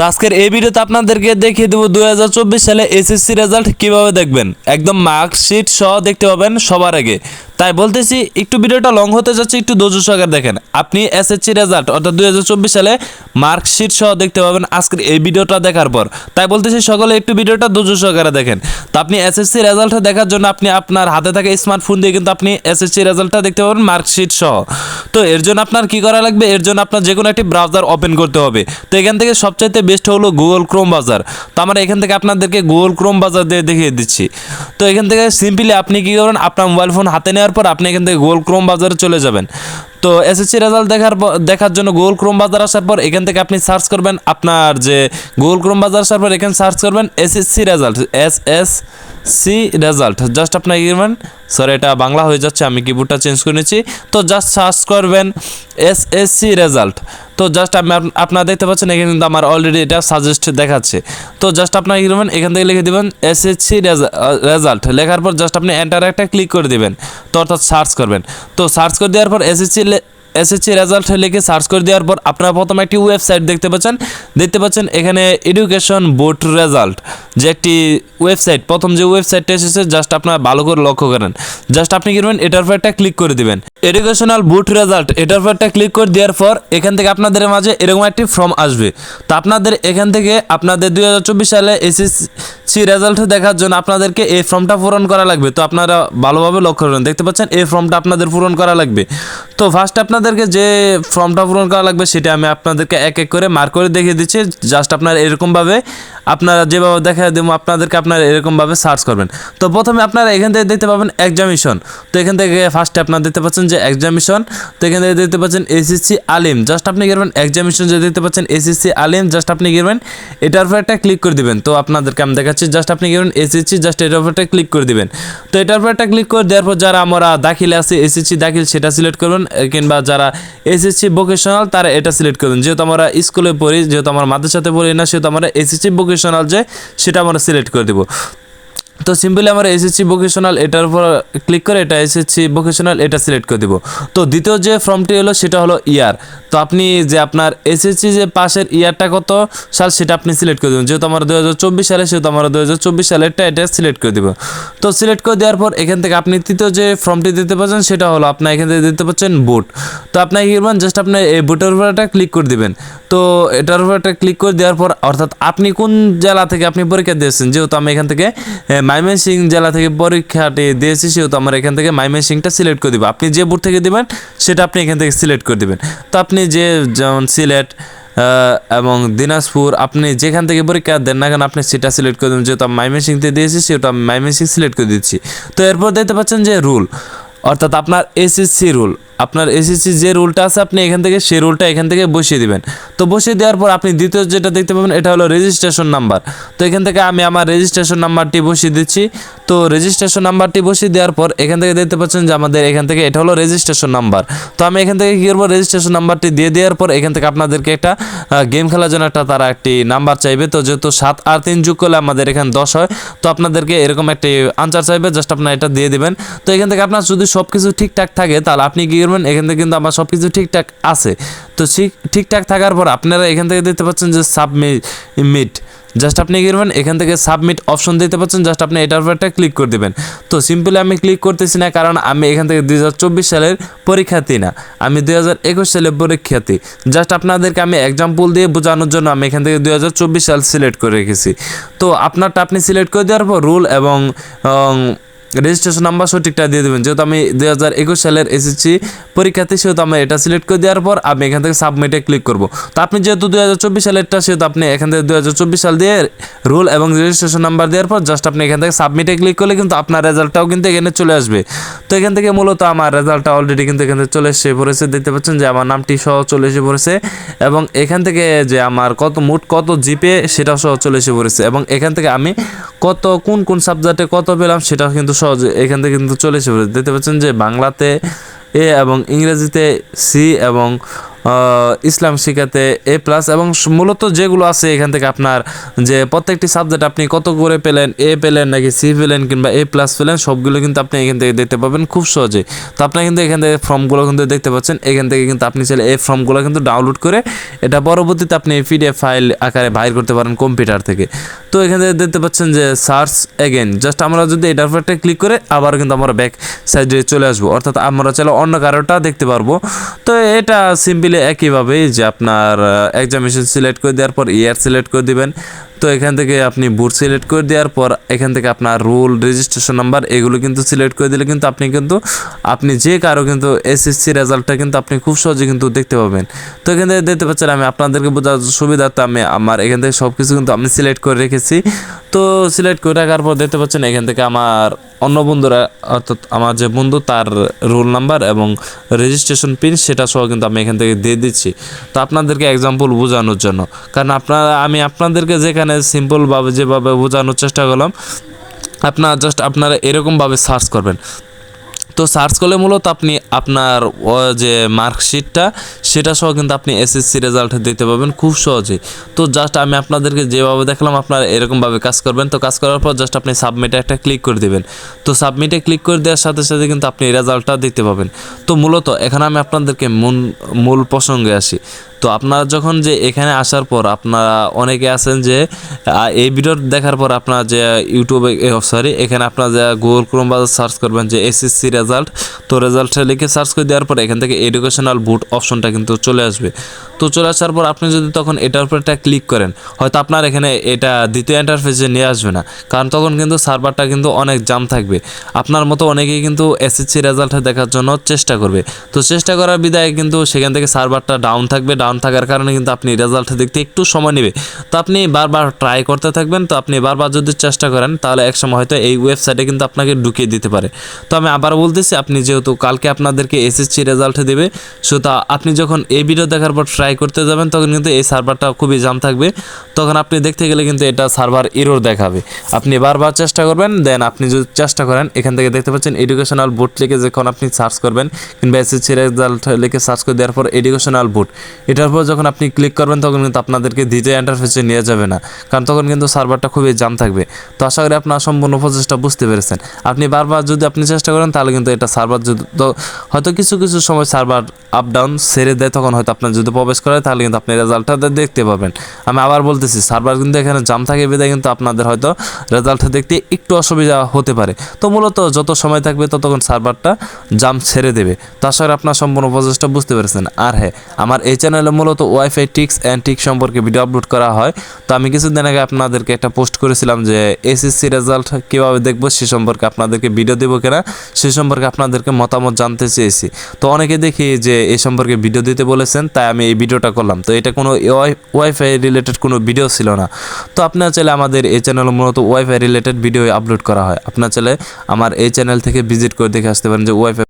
তো আজকের এই ভিডিওতে আপনাদেরকে দেখিয়ে দেবো দুই হাজার চব্বিশ সালে এসএসসি রেজাল্ট কীভাবে দেখবেন। একদম মার্কশিট সহ দেখতে পাবেন সবার আগে। তাই বলতেছি, একটু ভিডিওটা লং হতে যাচ্ছে, একটু ধৈর্য সহকারে দেখেন। আপনি এসএসসি রেজাল্ট অর্থাৎ দু হাজার চব্বিশ সালে মার্কশিট সহ দেখতে পাবেন আজকের এই ভিডিওটা দেখার পর। তাই বলতেছি, সকলে একটু ভিডিওটা ধৈর্য সহকারে দেখেন। তো আপনি এসএসসি রেজাল্টটা দেখার জন্য আপনি আপনার হাতে থাকা স্মার্টফোন দিয়ে কিন্তু আপনি এসএসসি রেজাল্টটা দেখতে পাবেন মার্কশিট সহ। তো এর জন্য আপনার কি করা লাগবে? এর জন্য আপনার যে কোনো একটি ব্রাউজার ওপেন করতে হবে। তো এখান থেকে সবচাইতে বেস্ট হলো গুগল ক্রোম বাজার। তো আমরা এখান থেকে আপনাদেরকে গুগল ক্রোম বাজার দিয়ে দেখিয়ে দিচ্ছি। তো এখান থেকে সিম্পলি আপনি কি করবেন? আপনার মোবাইল ফোন হাতে নেওয়ার পর আপনি এখান থেকে গুগল ক্রোম বাজারে চলে যাবেন। তো এসএসসি রেজাল্ট দেখার দেখার জন্য গুগল ক্রোম বাজার আসার পর এখান থেকে আপনি সার্চ করবেন আপনার যে গুগল ক্রোম বাজার আসার পর এখানে সার্চ করবেন SSC result S S C result just আপনার কি করবেন সরি এটা বাংলা হয়ে যাচ্ছে, আমি কিবোর্ডটা চেঞ্জ করে নিচ্ছি। তো জাস্ট সার্চ করবেন এস এস সি রেজাল্ট তো জাস্ট আমি আপ- আপনারা দেখতে পাচ্ছেন, এখানে কিন্তু আমার অলরেডি এটা সাজেস্ট দেখাচ্ছে। তো জাস্ট আপনার কি করবেন এখান থেকে লিখে দিবেন এস এস সি রেজাল্ট লেখার পর জাস্ট আপনি এন্টার একটা ক্লিক করে দিবেন। তো অর্থাৎ সার্চ করবেন। তো সার্চ করে দেওয়ার পর এসএসসি এসএসসি রেজাল্ট লিখে সার্চ করে দেওয়ার পর আপনারা প্রথমে একটি ওয়েবসাইট দেখতে পাচ্ছেন। দেখতে পাচ্ছেন এখানে এডুকেশন বোর্ড রেজাল্ট যে একটি ওয়েবসাইট প্রথম যে ওয়েবসাইটটা এসেছে জাস্ট আপনারা ভালো করে লক্ষ্য করেন। জাস্ট আপনি কি করবেন? এটার উপর একটা ক্লিক করে দিবেন। এডুকেশনাল বুট রেজাল্ট এটার উপর একটা ক্লিক করে দেওয়ার পর এখান থেকে আপনাদের মাঝে এরকম একটি ফর্ম আসবে। তো আপনাদের এখান থেকে আপনাদের দুই হাজার চব্বিশ সালে এসএসসি রেজাল্ট দেখার জন্য আপনাদেরকে এই ফর্মটা পূরণ করা লাগবে। তো আপনারা ভালোভাবে লক্ষ্য করেন। দেখতে পাচ্ছেন, এই ফর্মটা আপনাদের পূরণ করা লাগবে। তো ফার্স্ট আপনাদেরকে যে ফর্মটা পূরণ করা লাগবে, সেটা আমি আপনাদেরকে এক এক করে মার্ক করে দেখিয়ে দিচ্ছি। জাস্ট আপনারা এরকমভাবে আপনারা যেভাবে দেখা দেবো, আপনাদেরকে আপনারা এরকমভাবে সার্চ করবেন। তো প্রথমে আপনারা এখান থেকে দেখতে পাবেন এক্সামিশন তো এখান থেকে ফার্স্টে আপনারা দেখতে পাচ্ছেন যে এক্সামিশন তো এখান থেকে দেখতে পাচ্ছেন এসএসসি আলিম। জাস্ট আপনি গেলেন এক্সামিশন যে দেখতে পাচ্ছেন এসএসসি আলিম। জাস্ট আপনি গেলেন এটার উপর একটা ক্লিক করে দিবেন। তো আপনাদেরকে আমি দেখাচ্ছি জাস্ট আপনি করবেন এসএসসি জাস্ট এটার উপরটা ক্লিক করে দিবেন। তো এটার উপরটা ক্লিক করে দেওয়ার পর যারা আমরা দাখিল আছে এসএসসি দাখিল সেটা সিলেক্ট করবেন কিংবা যারা এসএসসি ভোকেশনাল তারা এটা সিলেক্ট করবেন। যেহেতু আমরা স্কুলে পড়ি, যেহেতু আমরা মাদ্রাসাতে পড়ি না, সেহেতু আমরা এসএসসি ভোকেশনাল যে, সেটা আমরা সিলেক্ট করে দিব। তো সিম্পলি আমরা এসএসসি ভোকেশনাল এটার উপর ক্লিক করে এটা এসএসসি ভোকেশনাল এটা সিলেক্ট করে দিব। তো দ্বিতীয় যে ফর্মটি হলো সেটা হলো ইয়ার তো আপনি যে আপনার এসএসসি যে পাশের ইয়ারটা কত সাল সেটা আপনি সিলেক্ট করে দেবেন। যেহেতু আমরা দু সালে, সেহেতু আমরা দু হাজার চব্বিশ সালেরটা এটা সিলেক্ট করে দিব। তো সিলেক্ট করে দেওয়ার পর এখান থেকে আপনি তৃতীয় যে ফর্মটি দিতে পারছেন সেটা হলো আপনার এখান থেকে দিতে পারছেন বুট তো আপনার কি করবেন? জাস্ট আপনি এই বুটের উপর একটা ক্লিক করে দিবেন। তো এটার উপর একটা ক্লিক করে দেওয়ার পর অর্থাৎ আপনি কোন জেলা থেকে আপনি পরীক্ষা দিয়েছেন? যেহেতু আমি এখান থেকে মাইমেসিং জেলা থেকে পরীক্ষাটি দিয়েছি, সেহেতু আমরা এখান থেকে মাইমেসিংটা সিলেক্ট করে দিব। আপনি যে বুট থেকে দেবেন, সেটা আপনি এখান থেকে সিলেক্ট করে দিবেন। তো আপনি যে যেমন সিলেট এবং দিনাজপুর, আপনি যেখান থেকে পরীক্ষা দেন না কেন, আপনি সেটা সিলেক্ট করে দেবেন। যেহেতু মাইমেসিংতে দিয়েছি সেটা আমি মাইমেসিং সিলেক্ট করে দিচ্ছি। তো এরপর দেখতে পাচ্ছেন যে রুল, অর্থাৎ আপনার এসএসসি রুল। আপনার এসএসসি যে রুলটা আছে, আপনি এখান থেকে সেই রুলটা এখান থেকে বসিয়ে দিবেন। তো বসিয়ে দেওয়ার পর আপনি দ্বিতীয় যেটা দেখতে পাবেন, এটা হলো রেজিস্ট্রেশন নাম্বার তো এখান থেকে আমি আমার রেজিস্ট্রেশন নাম্বারটি বসিয়ে দিচ্ছি। তো রেজিস্ট্রেশন নাম্বারটি বসিয়ে দেওয়ার পর এখান থেকে দেখতে পাচ্ছেন যে আমাদের এখান থেকে এটা হলো রেজিস্ট্রেশন নাম্বার তো আমি এখান থেকে কী করব? রেজিস্ট্রেশন নাম্বারটি দিয়ে দেওয়ার পর এখান থেকে আপনাদেরকে একটা গেম খেলার জন্য একটা তারা একটি নাম্বার চাইবে। তো যেহেতু সাত আর তিন যোগ করলে আমাদের এখানে দশ হয়, তো আপনাদেরকে এরকম একটি আনসার চাইবে জাস্ট আপনার এটা দিয়ে দিবেন। তো এখান থেকে আপনার যদি সব কিছু ঠিকঠাক থাকে, তাহলে আপনি কী করবেন এখান থেকে কিন্তু আমার সব কিছু ঠিকঠাক আছে। তো ঠিক, ঠিকঠাক থাকার পর আপনারা এখান থেকে দেখতে পাচ্ছেন যে সাবমিট জাস্ট আপনি কি করবেন, এখান থেকে সাবমিট অপশন দিতে পাচ্ছেন জাস্ট আপনি এটার উপর একটা ক্লিক করে দেবেন। তো সিম্পলি আমি ক্লিক করতেছি না, কারণ আমি এখান থেকে দুই হাজার চব্বিশ সালের পরীক্ষার্থী না, আমি দুই সালের পরীক্ষার্থী। জাস্ট আপনাদেরকে আমি এক্সাম্পল দিয়ে বোঝানোর জন্য আমি এখান থেকে দুই হাজার চব্বিশ সাল সিলেক্ট করে রেখেছি। তো আপনারটা আপনি সিলেক্ট করে দেওয়ার পর রুল এবং রেজিস্ট্রেশন নাম্বার সঠিকটা দিয়ে দেবেন। যেহেতু আমি দুই হাজার একুশ সালের এসএসসি পরীক্ষাতে, সেহেতু আমি এটা সিলেক্ট করে দেওয়ার পর আমি এখান থেকে সাবমিটে ক্লিক করব। তো আপনি যেহেতু দুই হাজার চব্বিশ সালেরটা, সেহেতু আপনি এখান থেকে দুই হাজার চব্বিশ সাল দিয়ে রুল এবং রেজিস্ট্রেশন নাম্বার দেওয়ার পর জাস্ট আপনি এখান থেকে সাবমিটে ক্লিক করলে কিন্তু আপনার রেজাল্টটাও কিন্তু এখানে চলে আসবে। তো এখান থেকে মূলত আমার রেজাল্টটা অলরেডি কিন্তু এখান থেকে চলে এসে পড়েছে দেখতে পাচ্ছেন যে আমার নামটি সহ চলে এসে পড়েছে এবং এখান থেকে যে আমার কত, মোট কত জিপে সেটা সহ চলে এসে পড়েছে এবং এখান থেকে আমি কত, কোন কোন সাবজেক্টে কত পেলাম সেটা কিন্তু সহজে এখান থেকে কিন্তু চলে এসে দেখতে পাচ্ছেন যে বাংলাতে এ এবং ইংরেজিতে সি এবং ইসলাম শিখাতে এ প্লাস এবং মূলত যেগুলো আছে এখান থেকে আপনার যে প্রত্যেকটি সাবজেক্ট আপনি কত করে পেলেন এ পেলেন নাকি সি পেলেন কিংবা এ প্লাস পেলেন, সবগুলো কিন্তু আপনি এখান থেকে দেখতে পাবেন খুব সহজে তো আপনারা কিন্তু এখান থেকে ফর্মগুলো কিন্তু দেখতে পাচ্ছেন। এখান থেকে কিন্তু আপনি চাইলে এই ফর্মগুলো কিন্তু ডাউনলোড করে এটা পরবর্তীতে আপনি পিডিএফ ফাইল আকারে বাইর করতে পারেন কম্পিউটার থেকে। তো এখান থেকে দেখতে পাচ্ছেন যে সার্চ এগেন জাস্ট আমরা যদি এটার উপর একটা ক্লিক করে আবার কিন্তু আমরা ব্যাক সাইডে চলে আসব। অর্থাৎ আমরা চাইলে অন্য কারোটা দেখতে পারব। তো এটা সিম্পলি একইভাবেই যে আপনার এক্সামিনেশন সিলেক্ট করে দেওয়ার পর ইয়ার সিলেক্ট করে দিবেন। তো এখান থেকে আপনি বুট সিলেক্ট করে দেওয়ার পর এখান থেকে আপনার রুল রেজিস্ট্রেশন নাম্বার এগুলো কিন্তু সিলেক্ট করে দিলে কিন্তু আপনি কিন্তু, আপনি যে কারও কিন্তু এসএসসি রেজাল্টটা কিন্তু আপনি খুব সহজে কিন্তু দেখতে পাবেন। তো এখান থেকে দেখতে পাচ্ছেন আমি আপনাদেরকে বোঝার সুবিধার্থে আমি আমার এখান থেকে সব কিছু কিন্তু আমি সিলেক্ট করে রেখেছি। তো সিলেক্ট করে রাখার পর দেখতে পাচ্ছেন এখান থেকে আমার অন্য বন্ধুরা, অর্থাৎ আমার যে বন্ধু তার রোল নাম্বার এবং রেজিস্ট্রেশন পিন সেটা সহ কিন্তু আমি এখান থেকে দিয়ে দিচ্ছি। তো আপনাদেরকে এক্সাম্পল বোঝানোর জন্য। কারণ আপনারা, আমি আপনাদেরকে যেখানে সিম্পলভাবে যেভাবে বোঝানোর চেষ্টা করলাম, আপনার জাস্ট আপনারা এরকমভাবে সার্চ করবেন। তো সার্চ করলে মূলত আপনি আপনার যে মার্কশিটটা, সেটা সহ কিন্তু আপনি এসএসসি রেজাল্ট দিতে পারবেন খুব সহজেই। তো জাস্ট আমি আপনাদেরকে যেভাবে দেখলাম, আপনারা এরকমভাবে কাজ করবেন। তো কাজ করার পর জাস্ট আপনি সাবমিটে একটা ক্লিক করে দেবেন। তো সাবমিটে ক্লিক করে দেওয়ার সাথে সাথে কিন্তু আপনি রেজাল্টটা দেখতে পাবেন তো মূলত এখানে আমি আপনাদেরকে মূল মূল প্রসঙ্গে আসি। তো আপনারা যখন যে এখানে আসার পর আপনারা অনেকে আছেন যে এই ভিডিও দেখার পর আপনারা যে ইউটিউবে সরি এখানে আপনারা যে গুগল ক্রোম বাজার সার্চ করবেন যে এসএসসি রেজাল্ট তো রেজাল্টটা লিখে সার্চ করে দেওয়ার পর এখান থেকে এডুকেশনাল বুট অপশনটা কিন্তু চলে আসবে। তো চলে আসার পর আপনি যদি তখন এটার উপর একটা ক্লিক করেন, হয়তো আপনার এখানে এটা দ্বিতীয় ইন্টারফেসে নিয়ে আসবে না, কারণ তখন কিন্তু সার্ভারটা কিন্তু অনেক জাম থাকবে। আপনার মতো অনেকেই কিন্তু এসএসসি রেজাল্টটা দেখার জন্য চেষ্টা করবে। তো চেষ্টা করার বিদায় কিন্তু সেখান থেকে সার্ভারটা ডাউন থাকবে ডাউন থাকার কারণে কিন্তু আপনি রেজাল্ট দেখতে একটু সময় নেবে। তো আপনি বারবার ট্রাই করতে থাকবেন, তো আপনি বারবার যদি চেষ্টা করেন, তাহলে একসময় হয়তো এই ওয়েবসাইটে কিন্তু আপনাকে ঢুকিয়ে দিতে পারে। তো আমি আবার বলতেছি, আপনি যেহেতু কালকে আপনাদেরকে এসএসসি রেজাল্ট দেবে, সো তা আপনি যখন এই ভিডিও দেখার পর ট্রাই করতে যাবেন, তখন কিন্তু এই সার্ভারটা খুবই জাম থাকবে। তখন আপনি দেখতে গেলে কিন্তু এটা সার্ভার এরর দেখাবে। আপনি বারবার চেষ্টা করবেন দেন আপনি যদি চেষ্টা করেন, এখান থেকে দেখতে পাচ্ছেন এডুকেশনাল বোর্ড লিখে যখন আপনি সার্চ করবেন, কিংবা এসএসসি রেজাল্ট লিখে সার্চ করে দেওয়ার পর এডুকেশনাল বোর্ড এটার উপর যখন আপনি ক্লিক করবেন, তখন কিন্তু আপনাদেরকে দ্বিতীয় ইন্টারফেসে নিয়ে যাবে না। কারণ তখন কিন্তু সার্ভারটা খুবই জাম থাকবে। তো আশা করি আপনার সম্পূর্ণ প্রচেষ্টা বুঝতে পেরেছেন। আপনি বারবার যদি আপনি চেষ্টা করেন, তাহলে কিন্তু এটা সার্ভার যদি হয়তো কিছু কিছু সময় সার্ভার আপ ডাউন সেরে দেয়, তখন হয়তো আপনার যদি প্রবেশ করে, তাহলে কিন্তু আপনি রেজাল্টটা দেখতে পাবেন। আমি আবার বলতেছি সার্ভার কিন্তু এখানে জাম থাকে বিদায় কিন্তু আপনাদের হয়তো রেজাল্টটা দেখতে একটু অসুবিধা হতে পারে। তো মূলত যত সময় থাকবে, ততক্ষণ সার্ভারটা জাম ছেড়ে দেবে। তো আশা করি আপনার সম্পূর্ণ প্রচেষ্টা বুঝতে পেরেছেন। আর হ্যাঁ আমার এই চ্যানেলে মূলত ওয়াইফাই টিক্স অ্যান্ড টিক্স সম্পর্কে ভিডিও আপলোড করা হয়। তো আমি কিছুদিন আগে আপনাদেরকে একটা পোস্ট করেছিলাম যে এসএসসি রেজাল্ট কীভাবে দেখব সে সম্পর্কে আপনাদেরকে ভিডিও দেবো কিনা, সে সম্পর্কে আপনাদেরকে মতামত জানতে চেয়েছি। তো অনেকে দেখি যে এই সম্পর্কে ভিডিও দিতে বলেছেন, তাই আমি এই ভিডিওটা করলাম। তো এটা কোনো ওয়াইফাই রিলেটেড কোনো ভিডিও ছিল না। তো আপনার চাইলে আমাদের এই চ্যানেলে মূলত ওয়াইফাই রিলেটেড ভিডিও আপলোড করা হয়। আপনার চাইলে আমার এই চ্যানেল থেকে ভিজিট করে দেখে আসতে পারেন যে ওয়াইফাই